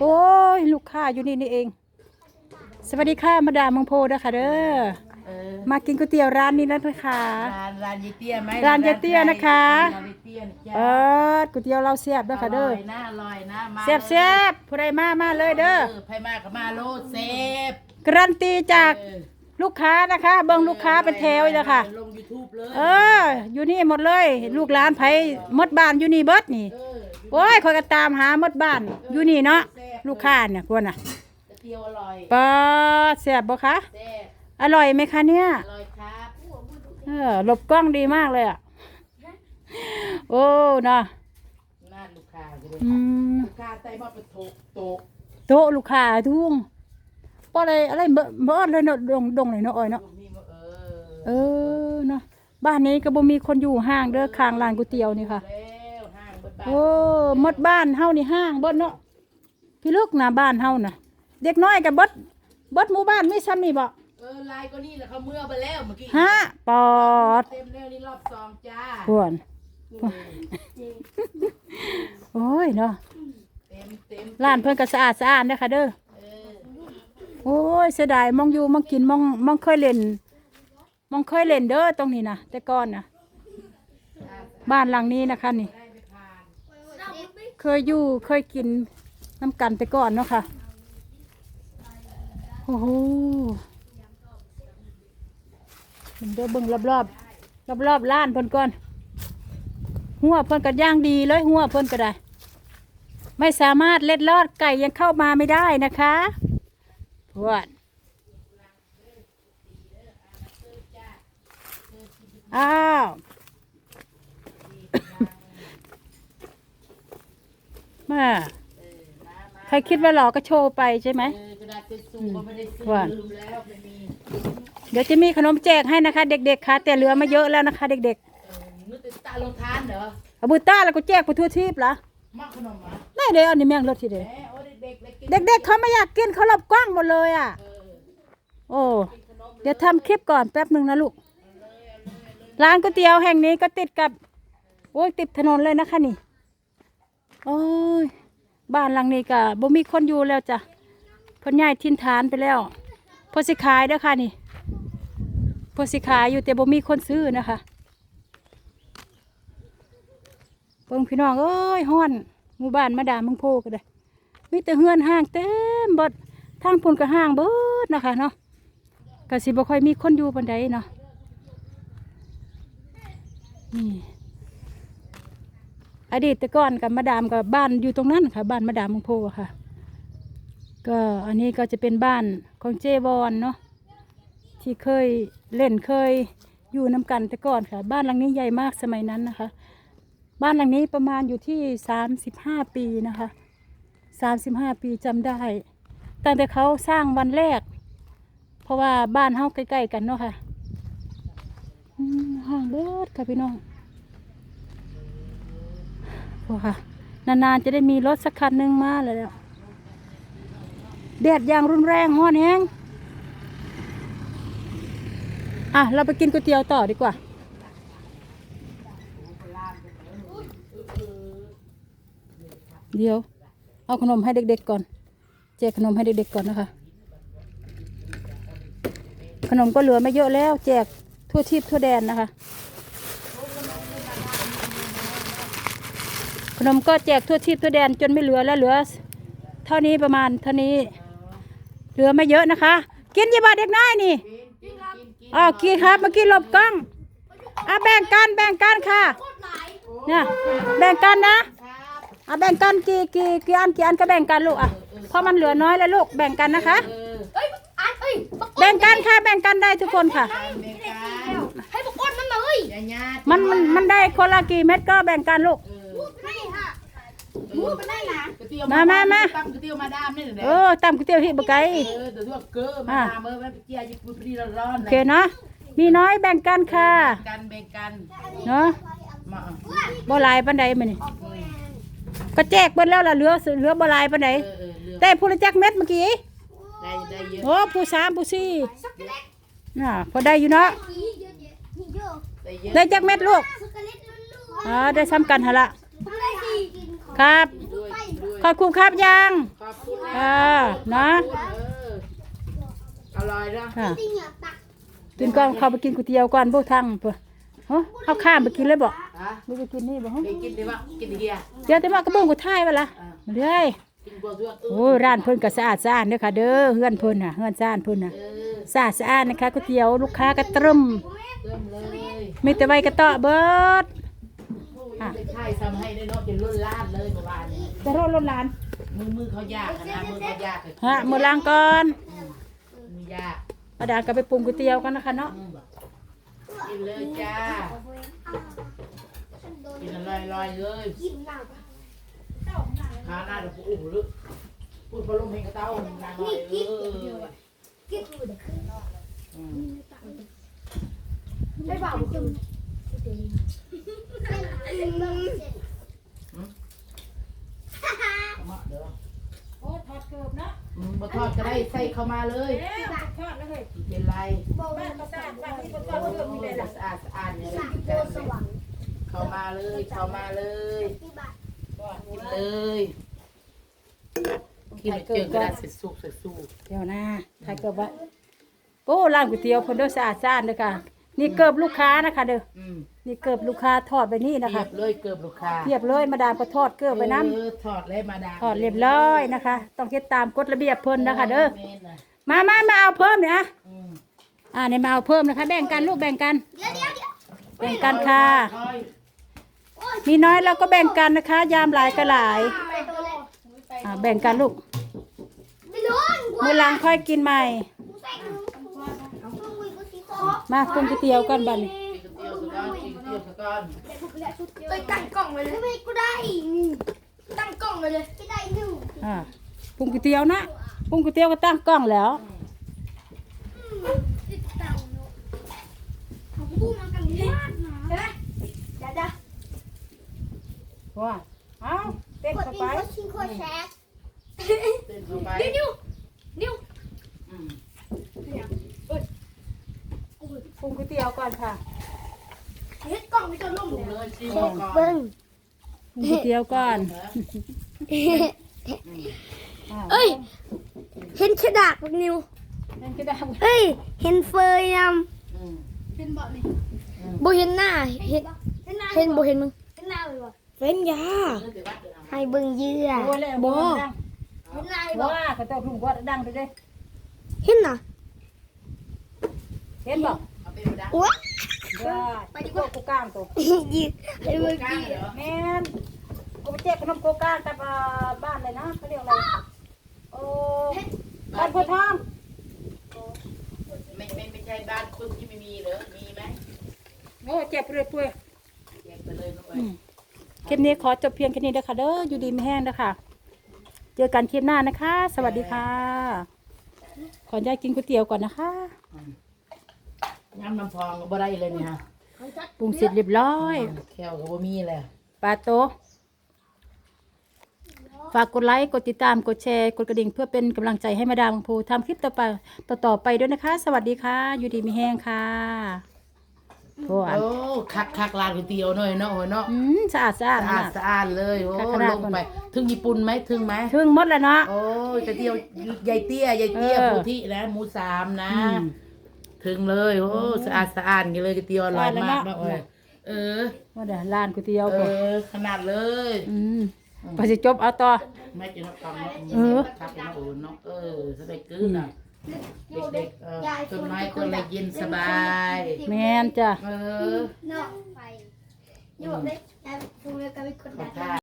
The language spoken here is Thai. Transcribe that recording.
โอ้ยลูกค้าอยู่นี่นี่เอง สวัสดีค่ะมาดามเมังโพนะคะเด้อเออมากินก๋วยเตี๋ยวร้านนี้นะคะ ร้านร้านยายเตี้ยไหมร้านยายเตี้ยนะคะ ร้านยายเตี้ยนะจ๊ะเออก๋วยเตี๋ยวเราเสียบเด้อค่ะเด้อร่อยนะอร่อยนะมาเสียบเสียบผู้ใดมามาเลยเด้อไผมาก็มาโลดเซฟการันตีจากเออลูกค้านะคะ เบิ่งลูกค้าเป็นแถวเลยค่ะ ลง YouTube เลยเออ อยู่นี่หมดเลย ลูกหลานไผหมดบ้านอยู่นี่เบิดนี่ เออ โอ้ยคอยก็ตามหาหมดบ้าน อยู่นี่เนาะลูกค้าเนี่ยควรน่ะก๋วยเตี๋ยวอร่อยปลาเสียบบ่คะแซ่บอร่อยไหมคะเนี่ยอร่อยครับเออหลบกล้องดีมากเลยอะโอ้เนาะน่าลูกค้าจะได้อืมลูกค้าไต้มาเป็นโตะโตะโต๊ะลูกค้าทุ่งป้ออะไรอะไรเบเบิดเลยเนาะดงดงเลยเนาะอ้อยเนาะลูกนี่มาเอเอออเนาะบ้านนี้ก็บ่มีคนอยู่ห้างเด้อข้างร้านก๋วยเตี๋ยวนี่ค่ะ โอ้หมดบ้านเฮานี่ห้างเบิดเนาะพี่ลึกนะบ้านเฮาน่ะ เด็กน้อยกับเบิดเบิดหมู่บ้านมีซ้ำนี่บ่เออลายก็นี่แหละเขาเมื่อไปแล้วเมื่อกี้ฮะปอดเต็มแล้วนี่รอบสองจ้าพวนโอ้ยเนาะเต็มเต็มร้านเพิ่นก็สะอาดสะอาดเด้อค่ะเด้อเออโอ้ยเสียดายมองอยู่มองกินมองมองเคยเล่นมองเคยเล่นเด้อตรงนี้นะแต่ก่อนนะบ้านหลังนี้นะคะนี่ ได้ไปผ่าน เค ยอยู่เคยกินน้ำกันแต่ก่อนเนาะค่ะ โอ้โหเดี๋ยวเบิ่งรอบรอบรอบรอบๆร้านเพิ่นก่อน หัวเพิ่นก็ย่างดีเลยหัวเพิ่นก็ได้ ไม่สามารถเล็ดลอดไก่ยังเข้ามาไม่ได้นะคะพวดอ้าว มาใครคิดว่าหลอกก็โชว์ไปใช่ไหมเออกระดาษเป็นสูก็ไม่ได้ซื้อว่า ลืมแล้วไม่มีเดี๋ยวจะมีขนมแจกให้นะคะ เด็กๆค่ะ แต่เหลือมาเยอะแล้วนะคะ เด็กเออนึกแต่ตาลงทานเหรอๆเอาบูต้าแล้วก็แจกไปทั่วทีบเหรอมักขนมอะได้เลยอันนี้แม่งรถทีเดียวแหมโอ้เด็กๆเลยกินเด็กๆเขาไม่อยากกินเขาหลบกล้องหมดเลยอะ เออโอ้เดี๋ยวทำคลิปก่อนแป๊บหนึ่งนะลูก ร้านก๋วยเตี๋ยวแห่งนี้ก็ติดกับ โอ้ยติดถนนเลยนะคะนี่ โอ้ย บ้านหลังนี้ก็บ่มีคนอยู่แล้วจ้ะเพ่นย้ายทิ้นฐานไปแล้วเพอสิขายเด้อค่ะนี่เพอสิขายอยู่แต่บ่มีคนซื้อนะคะเบิ่งพี่น้องเอ้ยฮ้อนหมู่บ้านมาดามมืองโพก็ได้มีแต่เฮือนห้างเต็มบดทางพุ่นก็ห้างเบิดนะคะเนาะก็สิบ่ค่อยมีคนอยู่ปานใดเนาะนี่ อดีตแต่ก่อนกับมาดามกับบ้านอยู่ตรงนั้นค่ะ บ้านมาดามมงโพค่ะ ก็อันนี้ก็จะเป็นบ้านของเจวอนเนาะที่เคยเล่นเคยอยู่น้กันแต่ก่อนค่ะ บ้านหลังนี้ใหญ่มากสมัยนั้นนะคะ บ้านหลังนี้ประมาณอยู่ที่สามสิบห้าปีนะคะสามสิบห้าปีจำได้ ตั้งแต่เขาสร้างวันแรก เพราะว่าบ้านเฮาใกล้ๆกันเนาะค่ะห่างเบิดค่ะพี่น้อง โอ้ค่ะ นานๆจะได้มีรถสักคันหนึ่งมาเลยแล้วแดดอย่างรุนแรงฮ้อนแห้งอะ เราไปกินก๋วยเตี๋ยวต่อดีกว่า เดี๋ยว เอาขนมให้เด็กๆก่อน แจกขนมให้เด็กๆก่อนนะคะ ขนมก็เหลือไม่เยอะแล้ว แจกทั่วทิพย์ทั่วแดนนะคะ ขนมก็แจกทั่วทิพย์ทั่วแดนจนไม่เหลือแล้วเหลือ เท่านี้ประมาณเท่านี้ เหลือไม่เยอะนะคะ กินยี่บาทเด็กน้อยนี่กินกินกินกินอ๋อกินครับเมื่อกี้หลบกล้องอะแบ่งกันแบ่งกันค่ะเนี่ยแบ่งกันนะอะแบ่งกันกี่กี่กี่อันกี่อันก็แบ่งกันลูกอะเพราะมันเหลือน้อยแล้วลูกแบ่งกันนะคะเออเอ้ยอันเอ้ยบักแบ่งกันค่ะแบ่งกันได้ทุกคนค่ะการเมกันให้บักอ้นมันเลยญาญาติมันมันมันได้คนละกี่เม็ดก็แบ่งกันลูก เออ พูดไปได้ค่ะ พูดไปได้นะก๋วยเตี๋ยวมามามาตั้งก๋วยเตี๋ยวมาดามนี่แหละเออตำก๋วยเตี๋ยวที่บไกลเออแต่ทั่วเกลือมาดามเออมันเจียญี่ปุ่นพอดีร้อนโอๆเคเนาะมีน้อยแบ่งกันค่ะกันเบกันเนาะมาบ่หลายปานใดมื้อนี้ก็แจกเบิดแล้วล่ะเหลือเหลือบ่หลายปานใดเออเออเลือกแต่ผู้ละจักเม็ดเมื่อกี้ได้ได้เยอะ โอ้ผู้สามผู้สี่น่ะพอได้อยู่เนาะนี่เยอะแยะนี่เยอะได้เยอะได้จักเม็ดลูกสกเลตล้วนอ๋อได้ซ้ำกันหนละ ครับด้วยด้วยขขอบคุณครับยังขอบคุณเออนะเอออร่อยเนาะค่ะตีเหนียวตักจนก่อนเขาไปกินก๋วยเตี๋ยวก่อนพวกทางเพื่อเฮ้ยเขาข้ามไปกินเลยบอกฮะไม่ไปกินนี่บอกไปกินดีวะกินดีเดียเดี๋ยวแต่ว่ากระบุงกูท่ายไปละอ่ามาเลยกินบัวด้วยโอ้ยร้านเพิ่นก็สะอาดสะอาดเด้อค่ะเด้อเฮือนเพิ่นน่ะเฮือนสะอาดเพิ่นน่ะเออสะอาดสะอาดนะคะก๋วยเตี๋ยวลูกค้าก็ตรึมเริ่มเลยมีแต่ใบกระเตาะเบิด อะไปค่ายทำให้ได้เนาะเป็นรุ่นล้านเลยเมื่อวานนี้จะรอรถหลานมือมือเขายากอะนะมือเขายากอะฮะมื้อล้างก่อนมือยากอาดาก็ไปปรุงก๋วยเตี๋ยวกันนะคะเนาะ อืมกินเลยจ้ากินอร่อยอร่อยๆเลยกินหนักหาหน้าเดี๋ยวโอ้โหลึกพูดพอลมเพลงกระเต้านางลอยเออกินมือเด็กอืม ไม่บอกคุณ เอามาเดี๋ยวโอ้ทอดเกือบเนาะอืมบ่ทอดก็ได้ใส่เข้ามาเลยทอดแล้วเฮ้ยเป็นไรบ้านก็สะอาดบ้านนี้ก็ทอดโอ้เกือบนี่เลยล่ะสะอาดสะอาดเนี่ยสามโพสว่างเข้ามาเลยเข้ามาเลยที่บ้านกินเลยกินเจอกระดาษเสร็จสุกเสร็จสุกเดี๋ยวนะถ้าเกิดว่าโอ้ร้านก๋วยเตี๋ยวเพิ่นเด้อสะอาดสะอาดเด้อค่ะ นี่เกิบลูกค้านะคะเด้ออืม นี่เกิบลูกค้าทอดไปนี่นะเรีคะยบเลยเกือบลูกค้าเรียบเลยมาดามก็ทอดเกิบไปน้เออถอดเลยมาดามำทอดเรียบร้อยนะคะ ต้องเฮ็ดตามกฎระเบียบเพิ่นนะคะเด้อแม่นน่ะมามามาเอาเพิ่มเนี่ยอะอืมอ่าเนี่ยมาเอาเพิ่มนะคะ แบ่งกันลูกแบ่งกัน เดี๋ยวเดี๋ยวเดี๋ยวแบ่งกันค่ะน้อยมีน้อยเราก็แบ่งกันนะคะ ยามหลายก็หลายไปตัวแรกอ่าแบ่งกันลูกไม่รู้มื้อหลังค่อยกินใหม่ ใส่ถุงเอาถุงมือกูสีขอมาปรุงก๋วยเตี๋ยวกันบัดนี้กินก๋วยเตี๋ยวสักก้อน กินก๋วยเตี๋ยวสักก้อนเอ้ยตั้งกล้องเลยทำไมกูได้ตั้งกล้องเลยเลยไม่ได้หนึ่งอ่าปรุงก๋วยเตี๋ยวนะปรุงก๋วยเตี๋ยวก็ตั้งกล้องแล้วติดเต่าเนอะเอาพูดมากันวาดนะเห็นไหมเดี๋ยวเดี๋ยวว่าเอาเต้นกดเข้าอิไปนกดชิงกดแชร์เต้นเข้าไปนิ้วนิ้วอืมปรุงก๋วยเตี๋ยวก่อนค่ะ เฮ็ดกล้องไม่จนล่มปรุงเลยเลย ชิมก่อนเบิ้งปรุงก๋วยเตี๋ยวก่อนอ่าเอ้ย เห็นฉดากบักนิว นั่นก็ได้เอ้ย เห็นเฟยนอืมำเป็นบ่นี่บ่เห็นหน้า เห็นเห็นบ่เห็นมึง เห็นหน้าเลยบ่เป็นยาเดี๋ยววัดเดี๋ยวเอาให้เบิ่งเหยื่อ โอ้ยแล้วบ่ดังเห็นหน้าบ่ว่าเขาเจ้าทุ่งก็ดังไปเลยเห็นน่ะเห็นบอกเอาไปดังโอ้ ได้ไปดีกว่ากูกลางตัวยืดให้เบิ่งก้างเหยื่อเหรอแม่นกูไปแจกขนมโกกลางกับอ่าบ้านเลยนะเขาเรียกอะไรโอ้บ้านโพธิ์ทองไม่ไม่ไม่ใช่บ้านคนที่ไม่มีเหรอมีไหมโอ้เจ็บเลยปุ้ยแยกไปเลยน้องเอ้อืยมคลิปนี้ขอจบเพียงแค่นี้เด้อค่ะเด้ออยู่ดีไม่แห้งเด้อค่ะเจอกันคลิปหน้านะคะ สวัสดีค่ะ ขออนุญาตกินก๋วยเตี๋ยวก่อนนะคะ ย้ำน้ำพองก็บ่ได้เลยเนี่ยฮะปรุงเสร็จเรียบร้อยแควก็บ่มีเลยปลาโตะฝากกดไลค์กดติดตามกดแชร์กดกระดิ่งเพื่อเป็นกำลังใจให้มาดามพูทำคลิปต่อไปต่อต่อไปด้วยนะคะ สวัสดีค่ะ อยู่ดีมีแห้งค่ะโอ้อันโอ้คักคักร้านก๋วยเตี๋ยวหน่อยเนาะโอ้ยเนาะอืมสะอาดสะอาดสะอาดมากสะอาดเลยโอ้คักขนาดลงไปถึงญี่ปุ่นไหมถึงไหมถึงหมดแล้วเนาะโอ้ยก๋วยเตี๋ยวยายเตี้ยยายเตี้ยเออโพธินะหมูสามนะอืม ถึงเลยโอ้สะอาดสะอาดกันเลยก๋วยเตี๋ยวอร่อยมากสะอาดแล้วเนาะเนาะเอ้ยเออว่าเดี๋ยวร้านก๋วยเตี๋ยวเอก่อนอขนาดเลยอืมพอสิจบเอาต่อไม่กินน้ำตาลเนาะเออครับเป็นโอนเนาะเออสบายกึ้นอะเด็กๆเออต้นไม้ต้นอะไรเย็นสบาย แม่นจ้ะ เออเนาะไป อยู่เลยแต่กูเลยก็ไปกดขอดันท่า